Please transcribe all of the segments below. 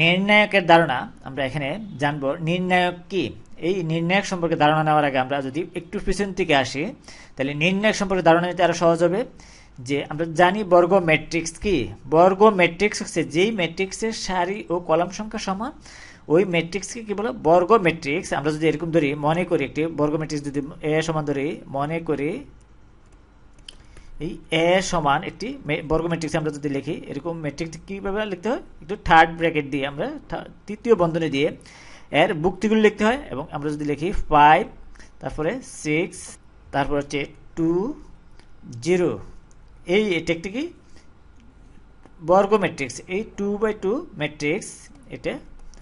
নির্ণায়কের ধারণা আমরা এখানে জানব, নির্ণায়ক কি? এই নির্ণায়ক সম্পর্কে ধারণা নেওয়ার আগে আমরা যদি একটু পিছন থেকে আসি, তাহলে নির্ণায়ক সম্পর্কে ধারণা নিতে আরও সহজ হবে যে আমরা জানি বর্গ ম্যাট্রিক্স কি। বর্গ ম্যাট্রিক্স হচ্ছে যেই ম্যাট্রিক্সের সারি ও কলাম সংখ্যা সমান, ওই ম্যাট্রিক্সকে কী বলে? বর্গ ম্যাট্রিক্স। আমরা যদি এরকম ধরি, মনে করি একটি বর্গ ম্যাট্রিক্স যদি এ সমান ধরি, মনে করি এই এ সমান একটি বর্গ ম্যাট্রিক্স আমরা যদি লিখি, এরকম ম্যাট্রিক্স কীভাবে লিখতে হয়? একটু থার্ড ব্র্যাকেট দিয়ে আমরা তৃতীয় বন্ধনী দিয়ে এর বুক্তিগুলো লিখতে হয় এবং আমরা যদি লিখি ফাইভ তারপরে সিক্স তারপর হচ্ছে টু জিরো এই এটা একটি কি বর্গ ম্যাট্রিক্স এই টু বাই টু ম্যাট্রিক্স এটা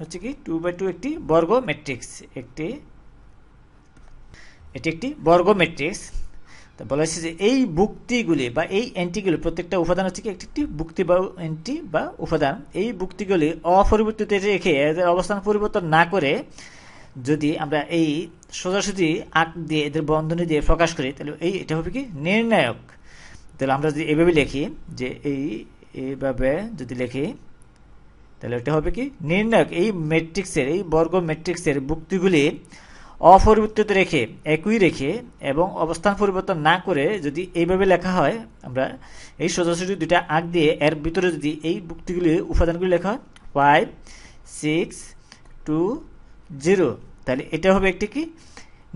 হচ্ছে কি টু বাই টু একটি বর্গ ম্যাট্রিক্স একটি, এটি একটি বর্গ ম্যাট্রিক্স তো বলা হয়েছে যে এই বুক্তিগুলি বা এই এন্টিগুলি প্রত্যেকটা উপাদান হচ্ছে কি একটি একটি বুক্তি বা এন্টি বা উপাদান। এই বুক্তিগুলি অপরিবর্তিত রেখে এদের অবস্থান পরিবর্তন না করে যদি আমরা এই সোজাসুজি আঁক দিয়ে, এদের বন্ধনী দিয়ে প্রকাশ করি, তাহলে এই এটা হবে কি নির্ণায়ক। তাহলে আমরা যদি এভাবে লিখি যে এই, এইভাবে যদি লিখি, তাহলে এটা হবে কি নির্ণায়ক। এই ম্যাট্রিক্সের এই বর্গ ম্যাট্রিক্সের বুক্তিগুলি অপরিবর্তিত রেখে, একই রেখে এবং অবস্থান পরিবর্তন না করে যদি এইভাবে লেখা হয়, আমরা এই সোজাসুজি দুইটা আঁক দিয়ে এর ভিতরে যদি এই বুক্তিগুলি উপাদানগুলি লেখা হয় ফাইভ সিক্স টু জিরো তাহলে এটা হবে একটি কি?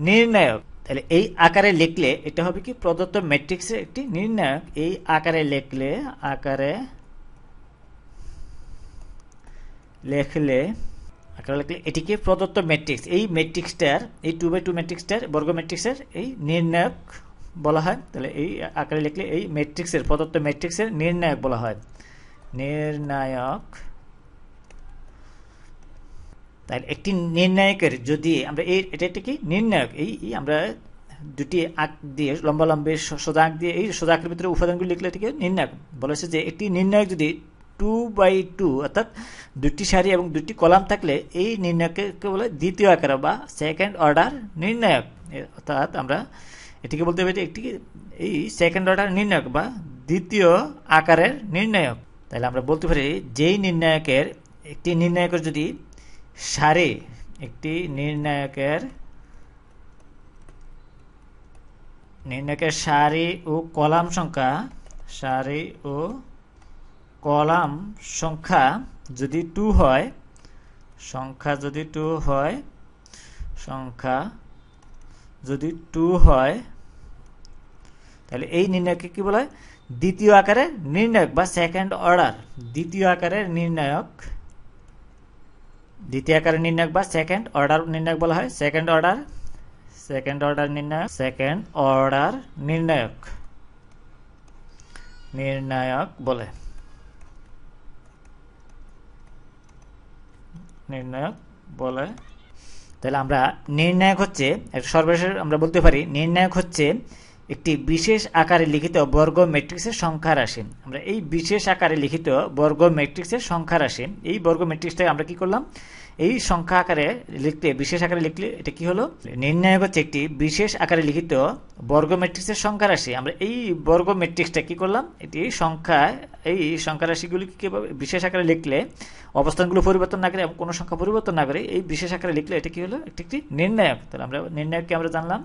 নির্ণায়ক। তাহলে এই আকারে লিখলে এটা হবে কি? প্রদত্ত ম্যাট্রিক্সের একটি নির্ণায়ক। এই আকারে লিখলে, আকারে লেখলে আকারে লিখলে এটিকে প্রদত্ত ম্যাট্রিক্স এই ম্যাট্রিক্সটার এই টু বাই টু ম্যাট্রিক্সটার বর্গ ম্যাট্রিক্সের এই নির্ণায়ক বলা হয়। তাহলে এই আকারে লিখলে এই ম্যাট্রিক্সের প্রদত্ত ম্যাট্রিক্সের নির্ণায়ক বলা হয়। নির্ণায়ক। তাহলে একটি নির্ণায়কের যদি আমরা এই, এটা একটা কি? নির্ণায়ক। এই আমরা দুটি আঁক দিয়ে, লম্বা লম্বে সোজা আঁক দিয়ে, এই সোজা আঁকের ভিতরে উপাদানগুলি লিখলে এটিকে নির্ণায়ক বলা হয়েছে যে একটি নির্ণায়ক যদি টু বাই টু অর্থাৎ দুটি সারি এবং দুটি কলাম থাকলে এই নির্ণায়ককে বলে? দ্বিতীয় আকার বা সেকেন্ড অর্ডার নির্ণায়ক। অর্থাৎ আমরা এটিকে বলতে পারি একটি এই সেকেন্ড অর্ডার নির্ণায়ক বা দ্বিতীয় আকারের নির্ণায়ক। তাহলে আমরা বলতে পারি যেই নির্ণায়কের একটি নির্ণায়কের যদি সারি, একটি নির্ণায়কের নির্ণায়কের সারি ও কলাম সংখ্যা, সারি ও কলাম সংখ্যা যদি টু হয়, সংখ্যা যদি টু হয়, সংখ্যা যদি টু হয়, তাহলে এই নির্ণয়কে কি বলা? দ্বিতীয় আকারের নির্ণায়ক বা সেকেন্ড অর্ডার দ্বিতীয় আকারের নির্ণায়ক, দ্বিতীয় আকারের নির্ণায়ক বা সেকেন্ড অর্ডার নির্ণায়ক বলা হয়। সেকেন্ড অর্ডার সেকেন্ড অর্ডার নির্ণায়ক সেকেন্ড অর্ডার নির্ণায়ক নির্ণায়ক বলে। নির্ণায়ক বলে। তাহলে আমরা নির্ণায়ক হচ্ছে সর্বশেষ আমরা বলতে পারি নির্ণায়ক হচ্ছে একটি বিশেষ আকারে লিখিত বর্গ ম্যাট্রিক্সের সংখ্যা রাশি আমরা এই বিশেষ আকারে লিখিত বর্গ ম্যাট্রিক্সের সংখ্যা রাশি এই বর্গ ম্যাট্রিক্সটা আমরা কি করলাম? এই সংখ্যা আকারে লিখতে, বিশেষ আকারে লিখলে এটা কি হলো? নির্ণায়ক হচ্ছে একটি বিশেষ আকারে লিখিত বর্গ ম্যাট্রিক্সের সংখ্যা রাশি আমরা এই বর্গ ম্যাট্রিক্সটা কি করলাম? এটি সংখ্যা এই সংখ্যা রাশিগুলি কীভাবে, বিশেষ আকারে লিখলে অবস্থানগুলো পরিবর্তন না করে কোনো সংখ্যা পরিবর্তন না করে, এই বিশেষ আকারে লিখলে এটা কি হলো? একটি একটি নির্ণায়ক। তাহলে আমরা নির্ণায়ককে আমরা জানলাম।